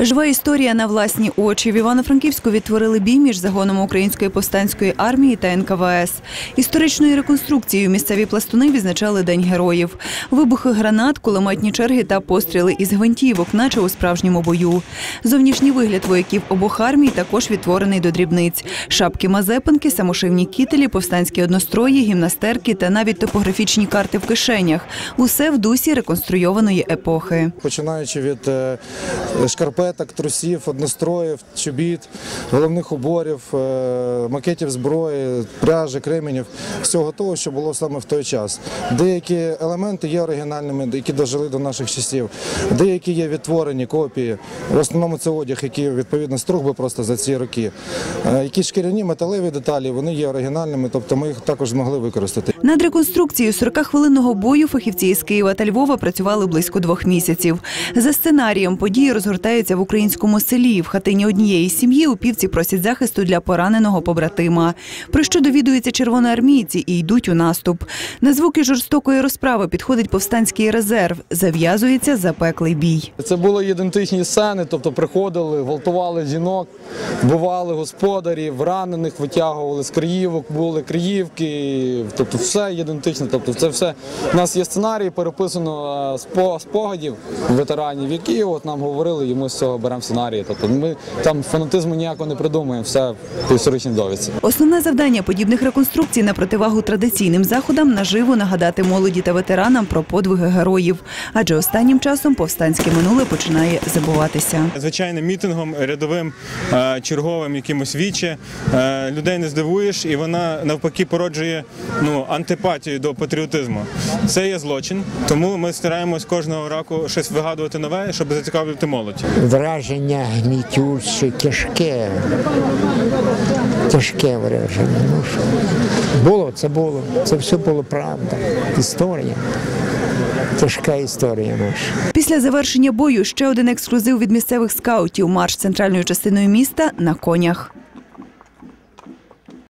Жива історія на власні очі. В Івано-Франківську відтворили бій між загоном Української повстанської армії та НКВС. Історичною реконструкцією місцеві пластуни відзначали День героїв. Вибухи гранат, кулеметні черги та постріли із гвинтівок, наче у справжньому бою. Зовнішній вигляд вояків обох армій також відтворений до дрібниць. Шапки мазепинки, самошивні кітелі, повстанські однострої, гімнастерки та навіть топографічні карти в кишенях. Усе в дусі реконструйованої епохи. починаючи від е, шкарпеток, трусів, одностроїв, чобіт, головних уборів, е, макетів зброї, пряжі, кременів, всього того, що було саме в той час. Деякі елементи є оригінальними, які дожили до наших часів. Деякі є відтворені копії. В основному це одяг, який відповідно струг би просто за ці роки. Е, Якісь шкіряні металеві деталі, вони є оригінальними, тобто ми їх також змогли використати. Над реконструкцією 40-хвилинного бою фахівці із Києва та Львова працювали близько двох місяців. За сценарієм події розгортаються в українському селі. В хатині однієї сім'ї упівці просять захисту для пораненого побратима. Про що довідуються червоноармійці і йдуть у наступ. На звуки жорстокої розправи підходить повстанський резерв. Зав'язується запеклий бій. Це були ідентичні сцени, тобто приходили, гвалтували жінок, вбивали господарів, ранених витягували з Криївок, були Криївки, тобто все ідентично. Тобто це все. У нас є сценарій, переписано е, спогадів ветеранів, які от нам говорили, і ми з цього беремо сценарії. Тобто ми там фанатизму ніякого не придумуємо, все по історичній довідці. Основне завдання подібних реконструкцій на противагу традиційним заходам наживо нагадати молоді та ветеранам про подвиги героїв. Адже останнім часом повстанське минуле починає забуватися. звичайним мітингом, рядовим е, черговим якимось віче е, людей не здивуєш, і вона навпаки породжує ну антипатію до патріотизму. Це є злочин, тому ми стараємось кожного року щось вигадувати нове, щоб зацікавити молодь. враження гнітюче, тяжке. Тяжке враження. Ну що? Було, це було. Це все було правда. Історія. Тяжка історія наша. Після завершення бою ще один ексклюзив від місцевих скаутів. Марш центральною частиною міста на конях.